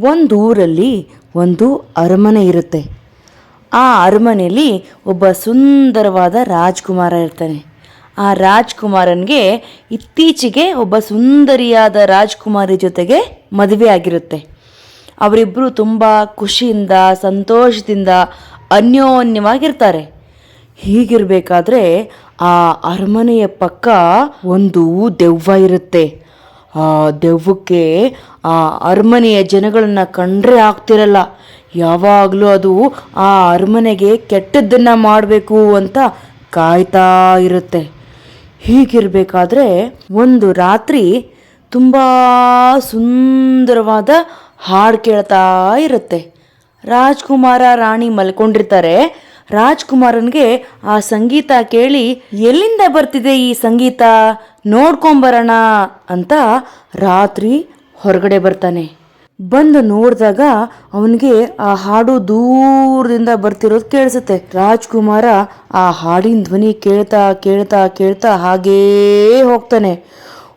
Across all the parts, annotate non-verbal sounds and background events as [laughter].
ಒಂದು ಊರಲ್ಲಿ ಒಂದು ಅರಮನೆ ಇರುತ್ತೆ. ಆ ಅರಮನೆಯಲ್ಲಿ ಒಬ್ಬ ಸುಂದರವಾದ ರಾಜ್ಕುಮಾರ ಇರ್ತಾನೆ. ಆ ರಾಜ್ಕುಮಾರನಿಗೆ ಇತ್ತೀಚೆಗೆ ಒಬ್ಬ ಸುಂದರಿಯಾದ ರಾಜ್ಕುಮಾರಿ ಜೊತೆಗೆ ಮದುವೆ ಆಗಿರುತ್ತೆ. ಅವರಿಬ್ಬರು ತುಂಬ ಖುಷಿಯಿಂದ, ಸಂತೋಷದಿಂದ ಅನ್ಯೋನ್ಯವಾಗಿರ್ತಾರೆ. ಹೀಗಿರಬೇಕಾದ್ರೆ ಆ ಅರಮನೆಯ ಪಕ್ಕ ಒಂದು ದೆವ್ವ ಇರುತ್ತೆ. ದೆವ್ವಕ್ಕೆ, ಆ, ಅರಮನೆಯ ಜನಗಳನ್ನ ಕಂಡ್ರೆ ಆಗ್ತಿರಲ್ಲ. ಯಾವಾಗಲೂ ಅದು ಆ ಅರಮನೆಗೆ ಕೆಟ್ಟದ್ದನ್ನು ಮಾಡಬೇಕು ಅಂತ ಕಾಯ್ತಾ ಇರುತ್ತೆ. ಹೀಗಿರಬೇಕಾದ್ರೆ ಒಂದು ರಾತ್ರಿ ತುಂಬ ಸುಂದರವಾದ ಹಾಡು ಕೇಳ್ತಾ ಇರುತ್ತೆ. ರಾಜ್ಕುಮಾರ ರಾಣಿ ಮಲ್ಕೊಂಡಿರ್ತಾರೆ. ರಾಜ್ಕುಮಾರನ್ಗೆ ಆ ಸಂಗೀತ ಕೇಳಿ, ಎಲ್ಲಿಂದ ಬರ್ತಿದೆ ಈ ಸಂಗೀತ? ನೋಡ್ಕೊಂಬರೋಣ ಅಂತ ರಾತ್ರಿ ಹೊರಗಡೆ ಬರ್ತಾನೆ. ಬಂದು ನೋಡಿದಾಗ ಅವನಿಗೆ ಆ ಹಾಡು ದೂರದಿಂದ ಬರ್ತಿರೋದು ಕೇಳಿಸುತ್ತೆ. ರಾಜ್ಕುಮಾರ ಆ ಹಾಡಿನ ಧ್ವನಿ ಕೇಳ್ತಾ ಕೇಳ್ತಾ ಕೇಳ್ತಾ ಹಾಗೇ ಹೋಗ್ತಾನೆ.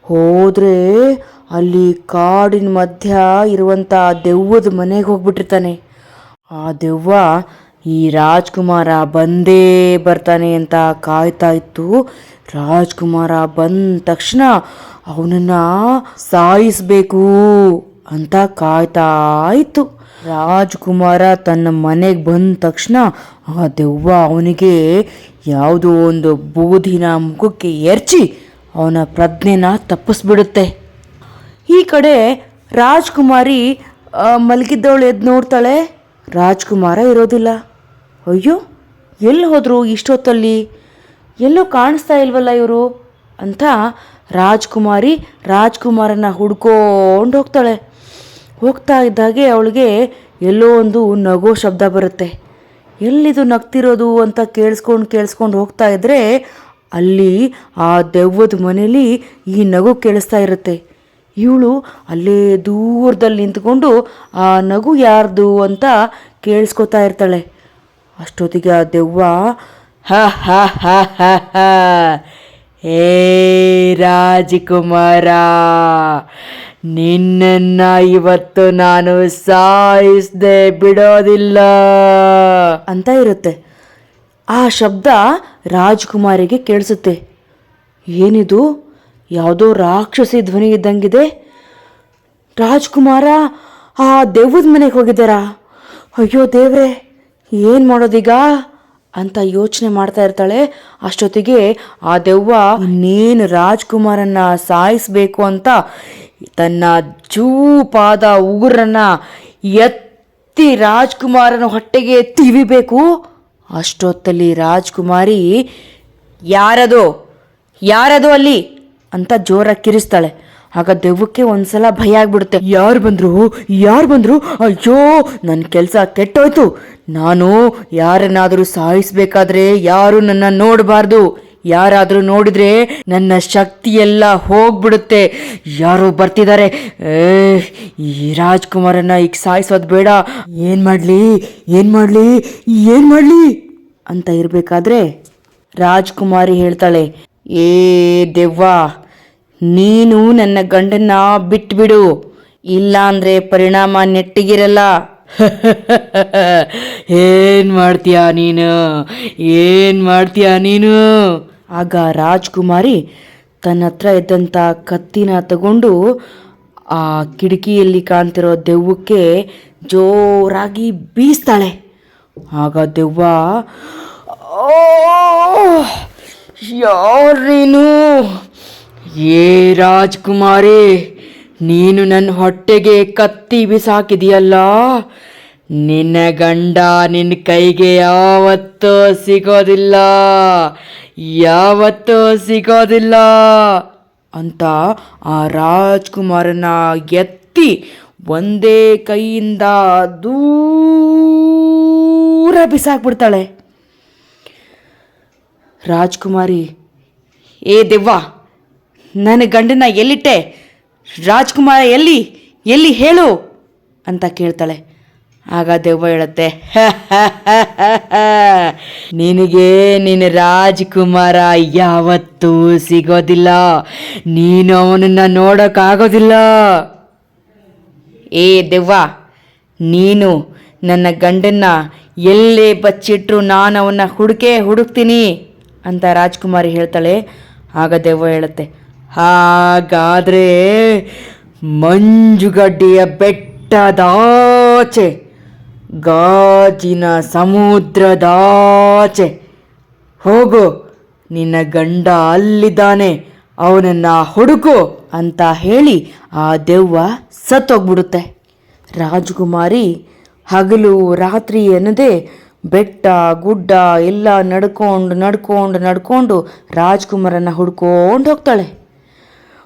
ಹೋದ್ರೆ ಅಲ್ಲಿ ಕಾಡಿನ ಮಧ್ಯ ಇರುವಂಥ ದೆವ್ವದ ಮನೆಗೆ ಹೋಗ್ಬಿಟ್ಟಿರ್ತಾನೆ. ಆ ದೆವ್ವ ಈ ರಾಜ್ಕುಮಾರ ಬಂದೇ ಬರ್ತಾನೆ ಅಂತ ಕಾಯ್ತಾ ಇತ್ತು. ರಾಜ್ಕುಮಾರ ಬಂದ ತಕ್ಷಣ ಅವನನ್ನ ಸಾಯಿಸ್ಬೇಕು ಅಂತ ಕಾಯ್ತಾ ಇತ್ತು. ರಾಜ್ಕುಮಾರ ತನ್ನ ಮನೆಗೆ ಬಂದ ತಕ್ಷಣ ಆ ದೆವ್ವ ಅವನಿಗೆ ಯಾವುದೋ ಒಂದು ಬೂದಿನ ಮುಖಕ್ಕೆ ಎರಚಿ ಅವನ ಪ್ರಜ್ಞೆನ ತಪ್ಪಿಸ್ಬಿಡುತ್ತೆ. ಈ ಕಡೆ ರಾಜ್ಕುಮಾರಿ ಮಲಗಿದ್ದವಳು ಎದ್ದು ನೋಡ್ತಾಳೆ. ರಾಜ್ಕುಮಾರ ಇರೋದಿಲ್ಲ. ಅಯ್ಯೋ, ಎಲ್ಲಿ ಹೋದರು ಇಷ್ಟೊತ್ತಲ್ಲಿ? ಎಲ್ಲೂ ಕಾಣಿಸ್ತಾ ಇಲ್ವಲ್ಲ ಇವರು? ಅಂತ ರಾಜ್ಕುಮಾರಿ ರಾಜ್ಕುಮಾರನ ಹುಡ್ಕೊಂಡು ಹೋಗ್ತಾಳೆ. ಹೋಗ್ತಾ ಇದ್ದಾಗೆ ಅವಳಿಗೆ ಎಲ್ಲೋ ಒಂದು ನಗೋ ಶಬ್ದ ಬರುತ್ತೆ. ಎಲ್ಲಿದು ನಗ್ತಿರೋದು ಅಂತ ಕೇಳಿಸ್ಕೊಂಡು ಕೇಳಿಸ್ಕೊಂಡು ಹೋಗ್ತಾ ಇದ್ದರೆ ಅಲ್ಲಿ ಆ ದೆವ್ವದ ಮನೇಲಿ ಈ ನಗು ಕೇಳಿಸ್ತಾ ಇರುತ್ತೆ. ಇವಳು ಅಲ್ಲೇ ದೂರದಲ್ಲಿ ನಿಂತ್ಕೊಂಡು ಆ ನಗು ಯಾರ್ದು ಅಂತ ಕೇಳಿಸ್ಕೊತಾ ಇರ್ತಾಳೆ. ಅಷ್ಟೊತ್ತಿಗೆ ಆ ದೆವ್ವ, ಹ ಹ ಹ ಹ ಹ ರಾಜಕುಮಾರ, ನಿನ್ನನ್ನ ಇವತ್ತು ನಾನು ಸಾಯಿಸ್ದೆ ಬಿಡೋದಿಲ್ಲ. ಅಂತ ಇರುತ್ತೆ. ಆ ಶಬ್ದ ರಾಜ್ಕುಮಾರಿಗೆ ಕೇಳಿಸುತ್ತೆ. ಏನಿದು? ಯಾವುದೋ ರಾಕ್ಷಸಿ ಧ್ವನಿ ಇದ್ದಂಗಿದೆ. ರಾಜ್ಕುಮಾರ, ಆ ದೆವ್ವದ ಮನೆಗೆ ಹೋಗಿದ್ದಾರಾ? ಅಯ್ಯೋ ದೇವ್ರೆ! ಏನು ಮಾಡೋದೀಗ? ಅಂತ ಯೋಚನೆ ಮಾಡ್ತಾ ಇರ್ತಾಳೆ. ಅಷ್ಟೊತ್ತಿಗೆ ಆ ದೆವ್ವ ಇನ್ನೇನು ರಾಜ್ಕುಮಾರನ್ನ ಸಾಯಿಸ್ಬೇಕು ಅಂತ ತನ್ನ ಜೂಪಾದ ಉಗುರನ್ನ ಎತ್ತಿ ರಾಜ್ಕುಮಾರನ ಹೊಟ್ಟೆಗೆ ತಿವಿಬೇಕು. ಅಷ್ಟೊತ್ತಲ್ಲಿ ರಾಜ್ಕುಮಾರಿ, ಯಾರದು? ಯಾರದು ಅಲ್ಲಿ? ಅಂತ ಜೋರಾಗಿ ಕಿರಿಸ್ತಾಳೆ. ಆಗ ದೆವ್ವಕ್ಕೆ ಒಂದ್ಸಲ ಭಯ ಆಗ್ಬಿಡುತ್ತೆ. ಯಾರು ಬಂದ್ರು? ಯಾರು ಬಂದ್ರು? ಅಯ್ಯೋ ನನ್ನ ಕೆಲಸ ಕೆಟ್ಟೋಯ್ತು. ನಾನು ಯಾರನ್ನಾದರೂ ಸಾಯಿಸ್ಬೇಕಾದ್ರೆ ಯಾರು ನನ್ನ ನೋಡಬಾರ್ದು. ಯಾರಾದರೂ ನೋಡಿದ್ರೆ ನನ್ನ ಶಕ್ತಿ ಎಲ್ಲ ಹೋಗ್ಬಿಡುತ್ತೆ. ಯಾರೋ ಬರ್ತಿದ್ದಾರೆ. ಈ ರಾಜ್ಕುಮಾರನ್ನ ಈಗ ಸಾಯಿಸೋದು ಬೇಡ. ಏನ್ ಮಾಡ್ಲಿ? ಏನ್ ಮಾಡ್ಲಿ? ಏನ್ ಮಾಡ್ಲಿ? ಅಂತ ಇರ್ಬೇಕಾದ್ರೆ ರಾಜ್ಕುಮಾರಿ ಹೇಳ್ತಾಳೆ, ಏ ದೆವ್ವ ನೀನು ನನ್ನ ಗಂಡನ್ನ ಬಿಟ್ಬಿಡು. ಇಲ್ಲ ಅಂದ್ರೆ ಪರಿಣಾಮ ನೆಟ್ಟಿಗಿರಲ್ಲ. [laughs] ಏನ್ ಮಾಡ್ತೀಯ ನೀನು? ಏನ್ ಮಾಡ್ತೀಯ ನೀನು? ಆಗ ರಾಜ್ಕುಮಾರಿ ತನ್ನ ಹತ್ರ ಇದ್ದಂಥ ಕತ್ತಿನ ತಗೊಂಡು ಆ ಕಿಟಕಿಯಲ್ಲಿ ಕಾಣ್ತಿರೋ ದೆವ್ವಕ್ಕೆ ಜೋರಾಗಿ ಬೀಸ್ತಾಳೆ. ಆಗ ದೆವ್ವ ಯಾರು ನೀನು ಏ ರಾಜ್ಕುಮಾರಿ, ನೀನು ನನ್ನ ಹೊಟ್ಟೆಗೆ ಕತ್ತಿ ಬಿಸಾಕಿದೆಯಲ್ಲ? ನಿನ್ನ ಗಂಡ ನಿನ್ನ ಕೈಗೆ ಯಾವತ್ತೂ ಸಿಗೋದಿಲ್ಲ ಯಾವತ್ತೂ ಸಿಗೋದಿಲ್ಲ ಅಂತ ಆ ರಾಜ್ಕುಮಾರನ ಎತ್ತಿ ಒಂದೇ ಕೈಯಿಂದ ದೂರ ಬಿಸಾಕ್ಬಿಡ್ತಾಳೆ. ರಾಜ್ಕುಮಾರಿ, ಏ ದೆವ್ವ ನನ್ನ ಗಂಡನ ಎಲ್ಲಿಟ್ಟೆ? ರಾಜ್ಕುಮಾರ ಎಲ್ಲಿ? ಎಲ್ಲಿ ಹೇಳು? ಅಂತ ಕೇಳ್ತಾಳೆ. ಆಗ ದೆವ್ವ ಹೇಳುತ್ತೆ ನಿನಗೆ ನಿನ್ನ ರಾಜ್ಕುಮಾರ ಯಾವತ್ತೂ ಸಿಗೋದಿಲ್ಲ. ನೀನು ಅವನನ್ನ ನೋಡೋಕ್ಕಾಗೋದಿಲ್ಲ. ಏ ದೆವ್ವ, ನೀನು ನನ್ನ ಗಂಡನ್ನ ಎಲ್ಲೇ ಬಚ್ಚಿಟ್ರು ನಾನು ಅವನ್ನ ಹುಡುಕೇ ಹುಡುಕ್ತೀನಿ. ಅಂತ ರಾಜ್ಕುಮಾರಿ ಹೇಳ್ತಾಳೆ. ಆಗ ದೆವ್ವ ಹೇಳುತ್ತೆ ಹಾಗಾದ್ರೆ ಮಂಜುಗಡ್ಡೆಯ ಬೆಟ್ಟದಾಚೆ ಗಾಜಿನ ಸಮುದ್ರದಾಚೆ ಹೋಗು. ನಿನ್ನ ಗಂಡ ಅಲ್ಲಿದ್ದಾನೆ, ಅವನನ್ನ ಹುಡುಕು ಅಂತ ಹೇಳಿ ಆ ದೆವ್ವ ಸತ್ತೋಗ್ಬಿಡುತ್ತೆ. ರಾಜಕುಮಾರಿ ಹಗಲು ರಾತ್ರಿ ಎನ್ನದೆ ಬೆಟ್ಟ, ಗುಡ್ಡ ಎಲ್ಲ ನಡ್ಕೊಂಡು ನಡ್ಕೊಂಡು ನಡ್ಕೊಂಡು ರಾಜ್ಕುಮಾರನ ಹುಡ್ಕೊಂಡು ಹೋಗ್ತಾಳೆ.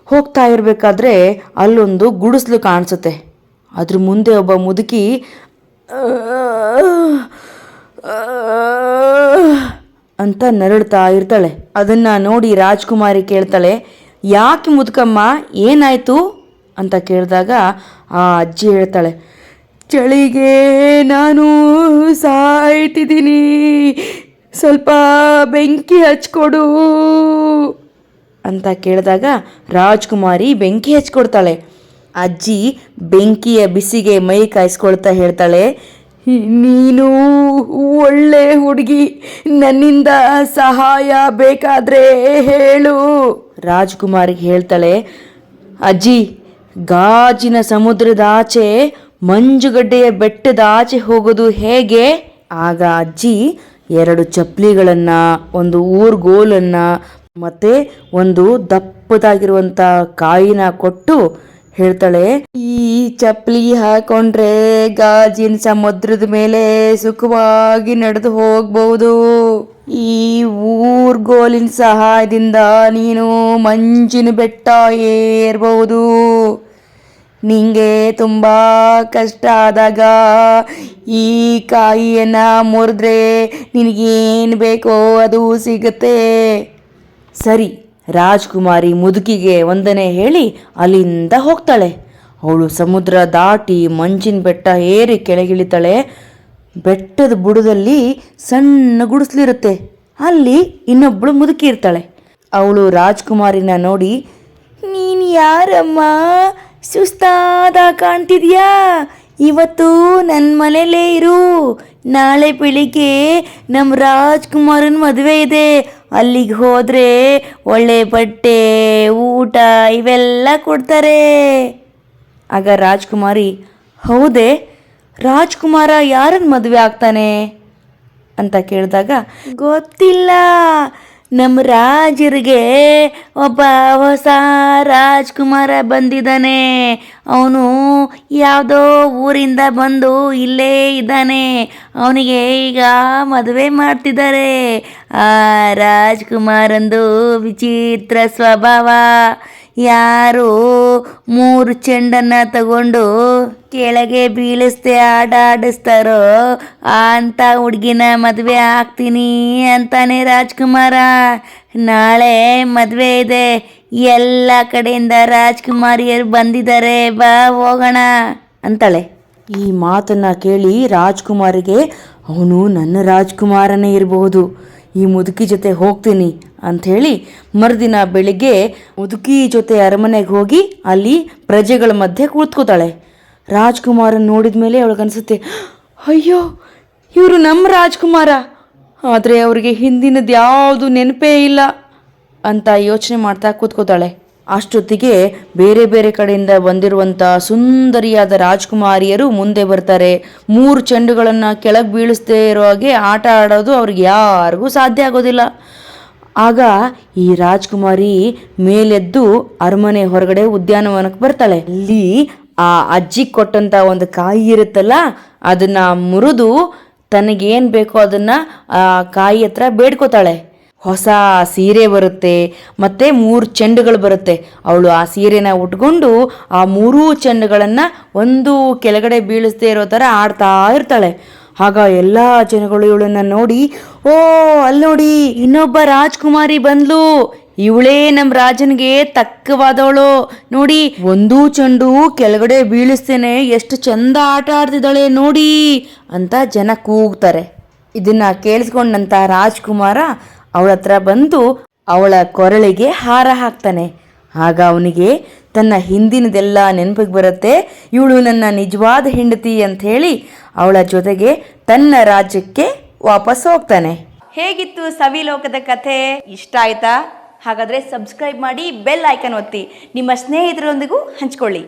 ಹೋಗ್ತಾ ಇರಬೇಕಾದ್ರೆ ಅಲ್ಲೊಂದು ಗುಡಿಸ್ಲು ಕಾಣಿಸುತ್ತೆ ಅದ್ರ ಮುಂದೆ ಒಬ್ಬ ಮುದುಕಿ ಅಂತ ನರಳ್ತಾ ಇರ್ತಾಳೆ ಅದನ್ನ ನೋಡಿ ರಾಜ್ಕುಮಾರಿ ಕೇಳ್ತಾಳೆ ಯಾಕೆ ಮುದುಕಮ್ಮ ಏನಾಯ್ತು ಅಂತ ಕೇಳಿದಾಗ ಆ ಅಜ್ಜಿ ಹೇಳ್ತಾಳೆ ಚಳಿಗೆ ನಾನು ಸಾಯ್ತಿದ್ದೀನಿ ಸ್ವಲ್ಪ ಬೆಂಕಿ ಹಚ್ಕೊಡು ಅಂತ ಕೇಳಿದಾಗ ರಾಜ್ಕುಮಾರಿ ಬೆಂಕಿ ಹಚ್ಕೊಡ್ತಾಳೆ. ಅಜ್ಜಿ ಬೆಂಕಿಯ ಬಿಸಿಗೆ ಮೈ ಕಾಯಿಸ್ಕೊಳ್ತಾ ಹೇಳ್ತಾಳೆ, ನೀನು ಒಳ್ಳೆ ಹುಡುಗಿ, ನನ್ನಿಂದ ಸಹಾಯ ಬೇಕಾದ್ರೆ ಹೇಳು. ರಾಜ್ಕುಮಾರಿಗೆ ಹೇಳ್ತಾಳೆ, ಅಜ್ಜಿ, ಗಾಜಿನ ಸಮುದ್ರದ ಆಚೆ, ಮಂಜುಗಡ್ಡೆಯ ಬೆಟ್ಟದ ಆಚೆ ಹೋಗೋದು ಹೇಗೆ? ಆಗ ಅಜ್ಜಿ, ಎರಡು ಚಪ್ಪಲಿಗಳನ್ನ, ಒಂದು ಊರ್ಗೋಲನ್ನ ಮತ್ತೆ ಒಂದು ದಪ್ಪದಾಗಿರುವಂತ ಕಾಯಿನ ಕೊಟ್ಟು ಹೇಳ್ತಾಳೆ, ಈ ಚಪ್ಪಲಿ ಹಾಕೊಂಡ್ರೆ ಗಾಜಿನ ಸಮುದ್ರದ ಮೇಲೆ ಸುಖವಾಗಿ ನಡೆದು ಹೋಗ್ಬಹುದು ಈ ಊರ್ಗೋಲಿನ ಸಹಾಯದಿಂದ ನೀನು ಮಂಜಿನ ಬೆಟ್ಟ ಏರ್ಬಹುದು ನಿಂಗೆ ತುಂಬ ಕಷ್ಟ ಆದಾಗ ಈ ಕಾಯಿಯನ್ನ ಮುರಿದ್ರೆ ನಿನಗೇನು ಬೇಕೋ ಅದು ಸಿಗುತ್ತೆ. ಸರಿ, ರಾಜ್ಕುಮಾರಿ ಮುದುಕಿಗೆ ವಂದನೆ ಹೇಳಿ ಅಲ್ಲಿಂದ ಹೋಗ್ತಾಳೆ. ಅವಳು ಸಮುದ್ರ ದಾಟಿ ಮಂಜಿನ ಬೆಟ್ಟ ಏರಿ ಕೆಳಗಿಳಿತಾಳೆ. ಬೆಟ್ಟದ ಬುಡದಲ್ಲಿ ಸಣ್ಣ ಗುಡಿಸ್ಲಿರುತ್ತೆ. ಅಲ್ಲಿ ಇನ್ನೊಬ್ಬಳು ಮುದುಕಿ ಇರ್ತಾಳೆ. ಅವಳು ರಾಜ್ಕುಮಾರಿನ ನೋಡಿ, ನೀನು ಯಾರಮ್ಮ? ಸುಸ್ತಾದ ಕಾಣ್ತಿದ್ಯಾ? ಇವತ್ತು ನನ್ನ ಮನೇಲೇ ಇರು. ನಾಳೆ ಬೆಳಿಗ್ಗೆ ನಮ್ಮ ರಾಜ್ಕುಮಾರನ ಮದುವೆ ಇದೆ. ಅಲ್ಲಿಗೆ ಹೋದರೆ ಒಳ್ಳೆ ಬಟ್ಟೆ, ಊಟ ಇವೆಲ್ಲ ಕೊಡ್ತಾರೆ. ಆಗ ರಾಜ್ಕುಮಾರಿ, ಹೌದೇ, ರಾಜ್ಕುಮಾರ ಯಾರನ್ನು ಮದುವೆ ಆಗ್ತಾನೆ? ಅಂತ ಕೇಳಿದಾಗ, ಗೊತ್ತಿಲ್ಲ. ನಮ್ಮ ರಾಜರಿಗೆ ಒಬ್ಬ ಹೊಸ ರಾಜ್ಕುಮಾರ ಬಂದಿದ್ದಾನೆ. ಅವನು ಯಾವುದೋ ಊರಿಂದ ಬಂದು ಇಲ್ಲೇ ಇದ್ದಾನೆ. ಅವನಿಗೆ ಈಗ ಮದುವೆ ಮಾಡ್ತಿದ್ದಾರೆ. ಆ ರಾಜ್ಕುಮಾರಂದು ವಿಚಿತ್ರ ಸ್ವಭಾವ. ಯಾರು ಮೂರು ಚೆಂಡನ್ನ ತಗೊಂಡು ಕೆಳಗೆ ಬೀಳಿಸ್ದೆ ಆಟ ಆಡಿಸ್ತಾರೋ ಅಂತ ಹುಡುಗಿನ ಮದುವೆ ಆಗ್ತೀನಿ ಅಂತಾನೆ ರಾಜ್ಕುಮಾರ. ನಾಳೆ ಮದುವೆ ಇದೆ. ಎಲ್ಲ ಕಡೆಯಿಂದ ರಾಜ್ಕುಮಾರಿಯರು ಬಂದಿದ್ದಾರೆ. ಬಾ, ಹೋಗೋಣ ಅಂತಾಳೆ. ಈ ಮಾತನ್ನ ಕೇಳಿ ರಾಜ್ಕುಮಾರಿಗೆ, ಅವನು ನನ್ನ ರಾಜ್ಕುಮಾರನೇ ಇರಬಹುದು. ಈ ಮುದುಕಿ ಜೊತೆ ಹೋಗ್ತೀನಿ. ಅಂಥೇಳಿ ಮರುದಿನ ಬೆಳಿಗ್ಗೆ ಉದುಕಿ ಜೊತೆ ಅರಮನೆಗೆ ಹೋಗಿ ಅಲ್ಲಿ ಪ್ರಜೆಗಳ ಮಧ್ಯೆ ಕೂತ್ಕೋತಾಳೆ. ರಾಜ್ಕುಮಾರನ್ ನೋಡಿದ ಮೇಲೆ ಅವಳಿಗನ್ಸುತ್ತೆ ಅಯ್ಯೋ, ಇವರು ನಮ್ಮ ರಾಜ್ಕುಮಾರ. ಆದರೆ ಅವರಿಗೆ ಹಿಂದಿನದು ಯಾವುದು ನೆನಪೇ ಇಲ್ಲ ಅಂತ ಯೋಚನೆ ಮಾಡ್ತಾ ಕೂತ್ಕೋತಾಳೆ. ಅಷ್ಟೊತ್ತಿಗೆ ಬೇರೆ ಬೇರೆ ಕಡೆಯಿಂದ ಬಂದಿರುವಂಥ ಸುಂದರಿಯಾದ ರಾಜ್ಕುಮಾರಿಯರು ಮುಂದೆ ಬರ್ತಾರೆ. ಮೂರು ಚೆಂಡುಗಳನ್ನು ಕೆಳಗೆ ಬೀಳಿಸದೇ ಇರೋ ಹಾಗೆ ಆಟ ಆಡೋದು ಅವ್ರಿಗೆ ಯಾರಿಗೂ ಸಾಧ್ಯ ಆಗೋದಿಲ್ಲ. ಆಗ ಈ ರಾಜ್ಕುಮಾರಿ ಮೇಲೆದ್ದು ಅರಮನೆ ಹೊರಗಡೆ ಉದ್ಯಾನವನಕ್ಕೆ ಬರ್ತಾಳೆ. ಅಲ್ಲಿ ಆ ಅಜ್ಜಿ ಕೊಟ್ಟಂತ ಒಂದು ಕಾಯಿ ಇರುತ್ತಲ್ಲ, ಅದನ್ನ ಮುರಿದು ತನಗೇನು ಬೇಕೋ ಅದನ್ನ ಆ ಕಾಯಿ ಹತ್ರ ಬೇಡ್ಕೋತಾಳೆ. ಹೊಸ ಸೀರೆ ಬರುತ್ತೆ, ಮತ್ತೆ ಮೂರು ಚೆಂಡುಗಳು ಬರುತ್ತೆ. ಅವಳು ಆ ಸೀರೆನ ಉಟ್ಕೊಂಡು ಆ ಮೂರೂ ಚೆಂಡುಗಳನ್ನು ಒಂದು ಕೆಳಗಡೆ ಬೀಳಿಸ್ದೇ ಇರೋ ಥರ ಆಡ್ತಾ ಇರ್ತಾಳೆ. ಆಗ ಎಲ್ಲ ಜನಗಳು ಇವಳನ್ನ ನೋಡಿ, ಓ ಅಲ್ಲಿ ನೋಡಿ ಇನ್ನೊಬ್ಬ ರಾಜ್ಕುಮಾರಿ ಬಂದ್ಲು. ಇವಳೇ ನಮ್ಮ ರಾಜನಿಗೆ ತಕ್ಕವಾದವಳು. ನೋಡಿ, ಒಂದೂ ಚೆಂಡು ಕೆಳಗಡೆ ಬೀಳಿಸ್ತೇನೆ, ಎಷ್ಟು ಚಂದ ಆಟ ಆಡ್ತಿದ್ದಾಳೆ ನೋಡಿ ಅಂತ ಜನ ಕೂಗ್ತಾರೆ. ಇದನ್ನ ಕೇಳಿಸ್ಕೊಂಡಂತ ರಾಜ್ಕುಮಾರ ಅವಳ ಹತ್ರ ಬಂದು ಅವಳ ಕೊರಳಿಗೆ ಹಾರ ಹಾಕ್ತಾನೆ. ಆಗ ಅವನಿಗೆ, ತನ್ನ ಹಿಂದಿನದೆಲ್ಲ ನೆನಪಿಗೆ ಬರುತ್ತೆ. ಇವಳು ನನ್ನ ನಿಜವಾದ ಹೆಂಡತಿ ಅಂತ ಹೇಳಿ ಅವಳ ಜೊತೆಗೆ ತನ್ನ ರಾಜ್ಯಕ್ಕೆ ವಾಪಸ್ ಹೋಗ್ತಾನೆ. ಹೇಗಿತ್ತು ಸವಿಲೋಕದ ಕಥೆ? ಇಷ್ಟ ಆಯ್ತಾ? ಹಾಗಾದ್ರೆ ಸಬ್ಸ್ಕ್ರೈಬ್ ಮಾಡಿ ಬೆಲ್ ಐಕನ್ ಒತ್ತಿ. ನಿಮ್ಮ ಸ್ನೇಹಿತರೊಂದಿಗೂ ಹಂಚ್ಕೊಳ್ಳಿ.